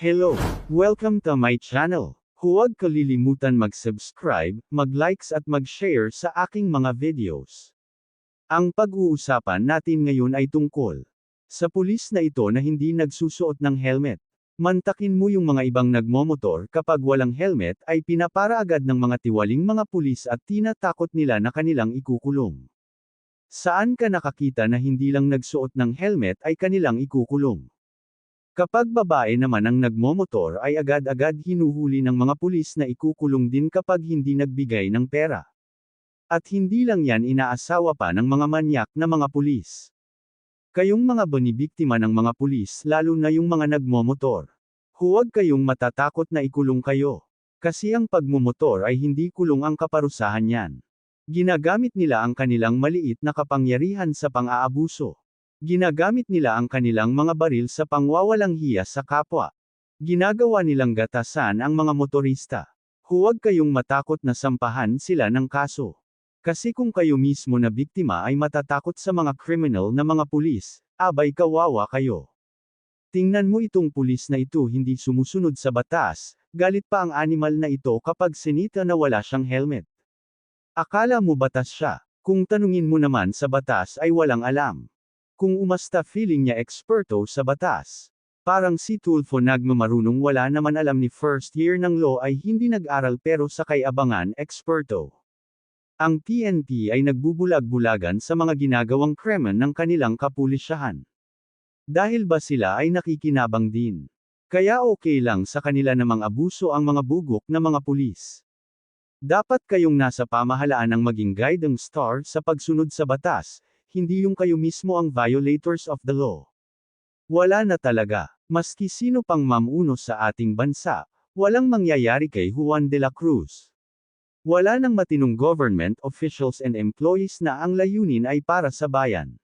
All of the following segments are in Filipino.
Hello! Welcome to my channel. Huwag kalilimutan mag-subscribe, mag-likes at mag-share sa aking mga videos. Ang pag-uusapan natin ngayon ay tungkol sa pulis na ito na hindi nagsusuot ng helmet. Mantakin mo yung mga ibang nagmomotor kapag walang helmet ay pinapara agad ng mga tiwaling mga pulis at tinatakot nila na kanilang ikukulong. Saan ka nakakita na hindi lang nagsuot ng helmet ay kanilang ikukulong? Kapag babae naman ang nagmomotor ay agad-agad hinuhuli ng mga pulis na ikukulong din kapag hindi nagbigay ng pera. At hindi lang yan inaasawa pa ng mga manyak na mga pulis. Kayong mga bonibiktima ng mga pulis lalo na yung mga nagmomotor. Huwag kayong matatakot na ikulong kayo. Kasi ang pagmumotor ay hindi kulong ang kaparusahan yan. Ginagamit nila ang kanilang maliit na kapangyarihan sa pang-aabuso. Ginagamit nila ang kanilang mga baril sa pangwawalang hiya sa kapwa. Ginagawa nilang gatasan ang mga motorista. Huwag kayong matakot na sampahan sila ng kaso. Kasi kung kayo mismo na biktima ay matatakot sa mga criminal na mga pulis, abay kawawa kayo. Tingnan mo itong pulis na ito hindi sumusunod sa batas, galit pa ang animal na ito kapag sinita na wala siyang helmet. Akala mo batas siya, kung tanungin mo naman sa batas ay walang alam. Kung umasta feeling niya eksperto sa batas. Parang si Tulfo nagmamarunong wala naman alam ni first year ng law ay hindi nag-aral pero sa kay abangan eksperto. Ang PNP ay nagbubulag-bulagan sa mga ginagawang kremen ng kanilang kapulisyahan. Dahil ba sila ay nakikinabang din? Kaya okay lang sa kanila namang abuso ang mga bugok na mga pulis. Dapat kayong nasa pamahalaan ang maging guiding star sa pagsunod sa batas, hindi yung kayo mismo ang violators of the law. Wala na talaga, maski sino pang mamuno sa ating bansa, walang mangyayari kay Juan de la Cruz. Wala nang matinong government officials and employees na ang layunin ay para sa bayan.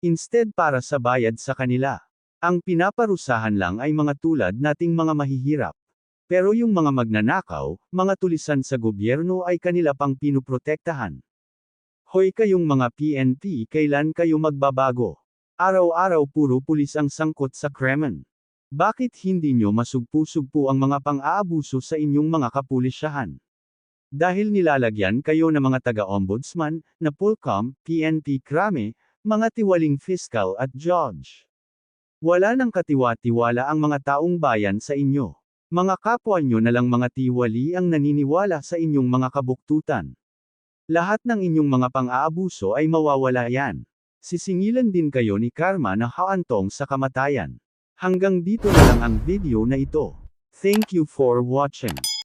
Instead para sa bayad sa kanila. Ang pinaparusahan lang ay mga tulad nating mga mahihirap. Pero yung mga magnanakaw, mga tulisan sa gobyerno ay kanila pang pinuprotektahan. Hoy kayong mga PNP kailan kayo magbabago? Araw-araw puro pulis ang sangkot sa Kremlin. Bakit hindi nyo masugpo-sugpo ang mga pang-aabuso sa inyong mga kapulisyahan? Dahil nilalagyan kayo ng mga taga-ombudsman, na Pulcom, PNP Krame, mga tiwaling fiscal at judge. Wala nang katiwa-tiwala ang mga taong bayan sa inyo. Mga kapwa nyo na lang mga tiwali ang naniniwala sa inyong mga kabuktutan. Lahat ng inyong mga pang-aabuso ay mawawala yan. Sisingilan din kayo ni karma na haantong sa kamatayan. Hanggang dito na lang ang video na ito. Thank you for watching.